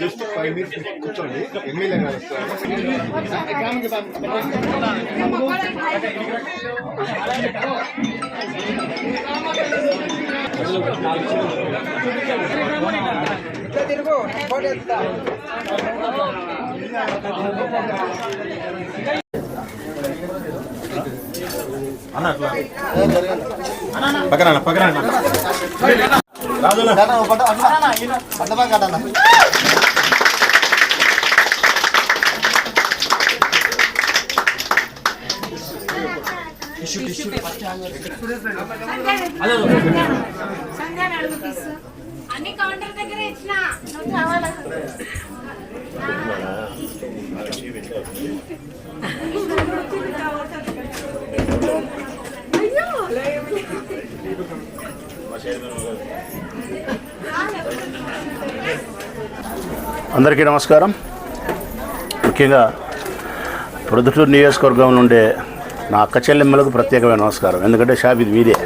Just five minutes కూర్చోండి. MLA గారు వస్తారు పక్కన పక్కన అన్ని కౌంటర్ దగ్గర ఇచ్చిన నువ్వు కావాలా అందరికీ నమస్కారం. ముఖ్యంగా ప్రొద్దుటూరు నియోజకవర్గం నుండే నా అక్క చెల్లెమ్మలకు ప్రత్యేకమైన నమస్కారం. ఎందుకంటే షాప్ ఇది మీదే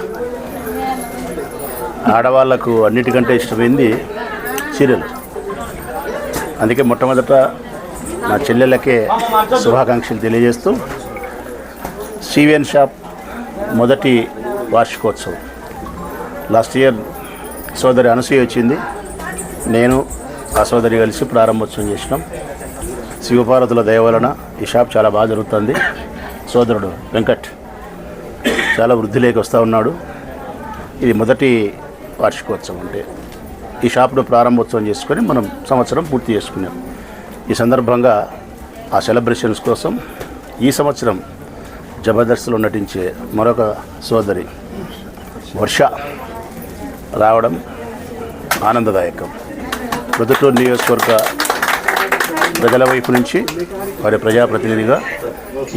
ఆడవాళ్ళకు అన్నిటికంటే ఇష్టమైంది సీరియల్ అందుకే మొట్టమొదట నా చెల్లెళ్ళకే శుభాకాంక్షలు తెలియజేస్తూ సివిఎన్ షాప్ మొదటి వార్షికోత్సవం. లాస్ట్ ఇయర్ సోదరి అనసూయ వచ్చింది. నేను ఆ సోదరి కలిసి ప్రారంభోత్సవం చేసినాం. శివపార్వతుల దయవలన ఈ షాప్ చాలా బాగా జరుగుతుంది. సోదరుడు వెంకట్ చాలా వృద్ధిలోకి వస్తూ ఉన్నాడు. ఇది మొదటి వార్షికోత్సవం అంటే ఈ షాప్ను ప్రారంభోత్సవం చేసుకొని మనం సంవత్సరం పూర్తి చేసుకున్నాం. ఈ సందర్భంగా ఆ సెలబ్రేషన్స్ కోసం ఈ సంవత్సరం జబర్దస్త్లో నటించే మరొక సోదరి వర్ష రావడం ఆనందదాయకం. ప్రొద్దుటూరు నియోజకవర్గ ప్రజల వైపు నుంచి వారి ప్రజాప్రతినిధిగా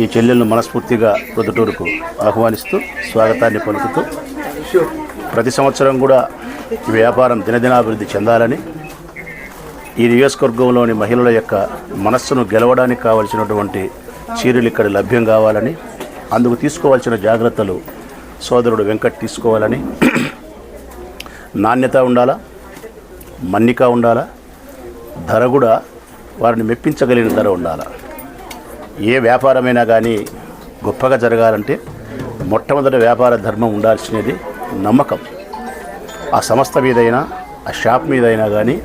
ఈ చెల్లెలను మనస్ఫూర్తిగా పొద్దుటూరుకు ఆహ్వానిస్తూ స్వాగతాన్ని పలుకుతూ ప్రతి సంవత్సరం కూడా ఈ వ్యాపారం దినదినాభివృద్ధి చెందాలని ఈ నియోజకవర్గంలోని మహిళల యొక్క మనస్సును గెలవడానికి కావలసినటువంటి చీరలు ఇక్కడ లభ్యం కావాలని అందుకు తీసుకోవాల్సిన జాగ్రత్తలు సోదరుడు వెంకట్ తీసుకోవాలని నాణ్యత ఉండాలా? మన్నిక ఉండాలా? ధర కూడా వారిని మెప్పించగలిగిన ధర ఉండాలా? ఏ వ్యాపారమైనా కానీ గొప్పగా జరగాలంటే మొట్టమొదటి వ్యాపార ధర్మం ఉండాల్సినది నమ్మకం. ఆ సంస్థ మీదైనా ఆ షాప్ మీదైనా కానీ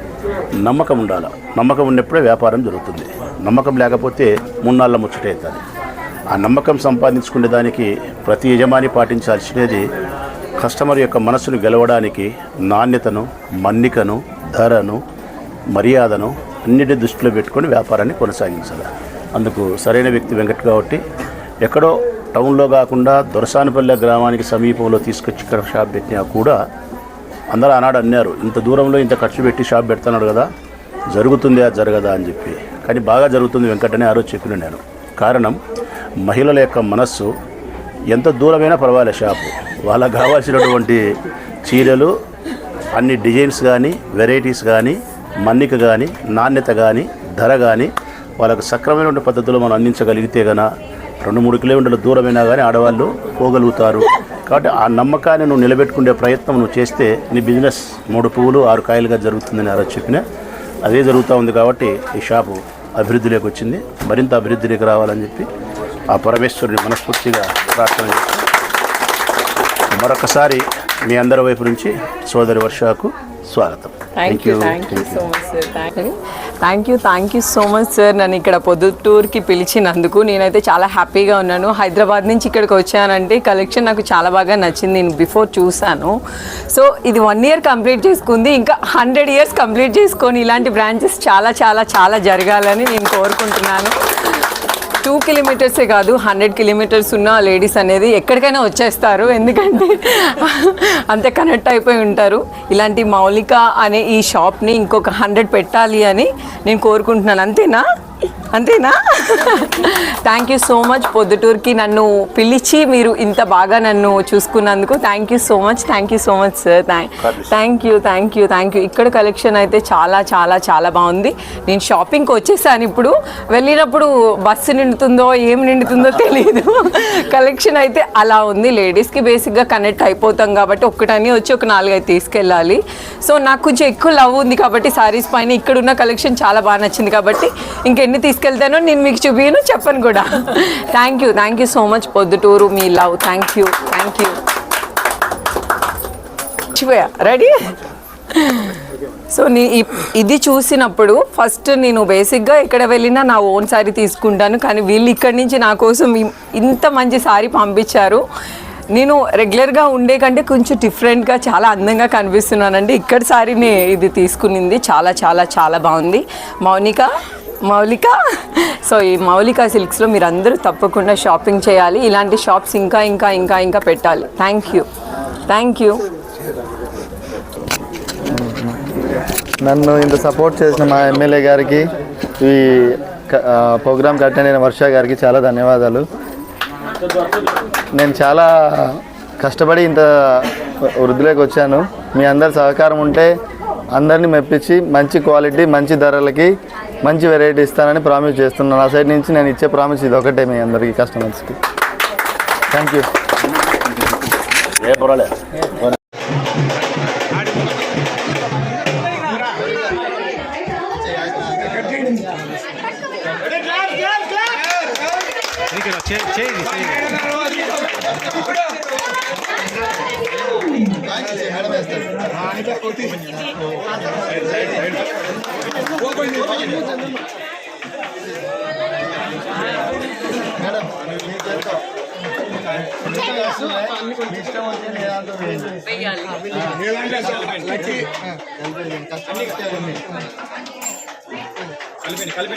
నమ్మకం ఉండాలి? నమ్మకం ఉన్నప్పుడే వ్యాపారం జరుగుతుంది. నమ్మకం లేకపోతే మున్నాళ్ళ ముచ్చట అవుతుంది ఆ నమ్మకం సంపాదించుకునే దానికి ప్రతి యజమాని పాటించాల్సినది కస్టమర్ యొక్క మనసును గెలవడానికి నాణ్యతను మన్నికను ధరను మర్యాదను అన్నిటి దృష్టిలో పెట్టుకొని వ్యాపారాన్ని కొనసాగించాలి. అందుకు సరైన వ్యక్తి వెంకట్ కాబట్టి ఎక్కడో టౌన్లో కాకుండా దొరసానపల్లె గ్రామానికి సమీపంలో తీసుకొచ్చి ఇక్కడ షాప్ పెట్టినా కూడా అందరూ ఆనాడు అన్నారు ఇంత దూరంలో ఇంత ఖర్చు పెట్టి షాప్ పెడుతున్నాడు కదా జరుగుతుందా జరగదా అని చెప్పి. కానీ బాగా జరుగుతుంది వెంకటనే ఆ రోజు చెప్పిన నేను. కారణం మహిళల యొక్క మనస్సు ఎంత దూరమైనా పర్వాలేదు షాపు. వాళ్ళకు కావాల్సినటువంటి చీరలు అన్ని డిజైన్స్ కానీ వెరైటీస్ కానీ మన్నిక కానీ నాణ్యత కానీ ధర కానీ వాళ్ళకు సక్రమైనటువంటి పద్ధతిలో మనం అందించగలిగితే గన రెండు మూడు కిలోమీటర్ల దూరమైనా కానీ ఆడవాళ్ళు పోగలుగుతారు. కాబట్టి ఆ నమ్మకాన్ని నువ్వు నిలబెట్టుకునే ప్రయత్నం నువ్వు చేస్తే నీ బిజినెస్ మూడు పువ్వులు ఆరు కాయలుగా జరుగుతుందని అలా చెప్పిన. అదే జరుగుతూ ఉంది కాబట్టి ఈ షాపు అభివృద్ధిలోకి వచ్చింది. మరింత అభివృద్ధిలోకి రావాలని చెప్పి ఆ పరమేశ్వరుని మనస్ఫూర్తిగా ప్రార్థన చేస్తాను మరొకసారి మీ అందరి వైపు నుంచి సోదరి వర్షకు స్వాగతం. Thank you thank you so much sir thank you thank you so much sir నన్ను ఇక్కడ పొద్దుటూర్కి పిలిచినందుకు నేనైతే చాలా హ్యాపీగా ఉన్నాను. హైదరాబాద్ నుంచి ఇక్కడికి వచ్చానంటే కలెక్షన్ నాకు చాలా బాగా నచ్చింది. నేను బిఫోర్ చూశాను. సో ఇది వన్ ఇయర్ కంప్లీట్ చేసుకుంది. ఇంకా హండ్రెడ్ ఇయర్స్ కంప్లీట్ చేసుకొని ఇలాంటి బ్రాంచెస్ చాలా చాలా చాలా జరగాలని నేను కోరుకుంటున్నాను. టూ కిలోమీటర్సే కాదు హండ్రెడ్ కిలోమీటర్స్ ఉన్న లేడీస్ అనేది ఎక్కడికైనా వచ్చేస్తారు. ఎందుకంటే అంతే కనెక్ట్ అయిపోయి ఉంటారు. ఇలాంటి మౌలిక అనే ఈ షాప్ని ఇంకొక హండ్రెడ్ పెట్టాలి అని నేను కోరుకుంటున్నాను. అంతేనా? అంతేనా? థ్యాంక్ యూ సో మచ్ పొద్దుటూరుకి నన్ను పిలిచి మీరు ఇంత బాగా నన్ను చూసుకున్నందుకు. Thank you so much thank you so much sir thank you thank you thank you ఇక్కడ కలెక్షన్ అయితే చాలా చాలా చాలా బాగుంది. నేను షాపింగ్కి వచ్చేసాను ఇప్పుడు. వెళ్ళినప్పుడు బస్సు నిండుతుందో ఏం నిండుతుందో తెలియదు కలెక్షన్ అయితే అలా ఉంది. లేడీస్కి బేసిక్గా కనెక్ట్ అయిపోతాం కాబట్టి ఒక్కటని వచ్చి ఒక నాలుగైదు తీసుకెళ్ళాలి. సో నాకు కొంచెం ఎక్కువ లవ్ ఉంది కాబట్టి సారీస్ పైన ఇక్కడ ఉన్న కలెక్షన్ చాలా బాగా నచ్చింది కాబట్టి ఇంకెన్ని తీసుకెళ్తాను నేను మీకు చూపించను చెప్పను కూడా. Thank you thank you so much Proddatur me love. Thank you thank you ready so నీ ఇ- ఇది చూసినప్పుడు ఫస్ట్ నేను బేసిక్గా ఎక్కడ వెళ్ళినా నా ఓన్ శారీ తీసుకుంటాను కానీ వీళ్ళు ఇక్కడి నుంచి నా కోసం ఇంత మంచి శారీ పంపించారు. నేను రెగ్యులర్గా ఉండే కంటే కొంచెం డిఫరెంట్గా చాలా అందంగా కనిపిస్తున్నానండి. ఇక్కడ శారీని ఇది తీసుకునింది. చాలా చాలా చాలా బాగుంది. మౌనిక మౌలిక. సో ఈ మౌలిక సిల్క్స్లో మీరు అందరూ తప్పకుండా షాపింగ్ చేయాలి. ఇలాంటి షాప్స్ ఇంకా ఇంకా ఇంకా ఇంకా పెట్టాలి. థ్యాంక్ యూ థ్యాంక్ యూ నన్ను ఇంత సపోర్ట్ చేసిన మా ఎమ్మెల్యే గారికి ఈ క- ఆ, ప్రోగ్రామ్కి అటెండ్ అయిన వర్ష గారికి చాలా ధన్యవాదాలు. నేను చాలా కష్టపడి ఇంత వృద్ధిలోకి వచ్చాను. మీ అందరి సహకారం ఉంటే అందరినీ మెప్పించి మంచి క్వాలిటీ మంచి ధరలకి మంచి వెరైటీ ఇస్తానని ప్రామిస్ చేస్తున్నాను. నా సైడ్ నుంచి నేను ఇచ్చే ప్రామిస్ ఇది ఒకటే మీ అందరికీ కస్టమర్స్కి థ్యాంక్ యూ మేడం మీ చేతో ఇష్టం వచ్చే వేదాంతం కలిపి కలిపి కలిపి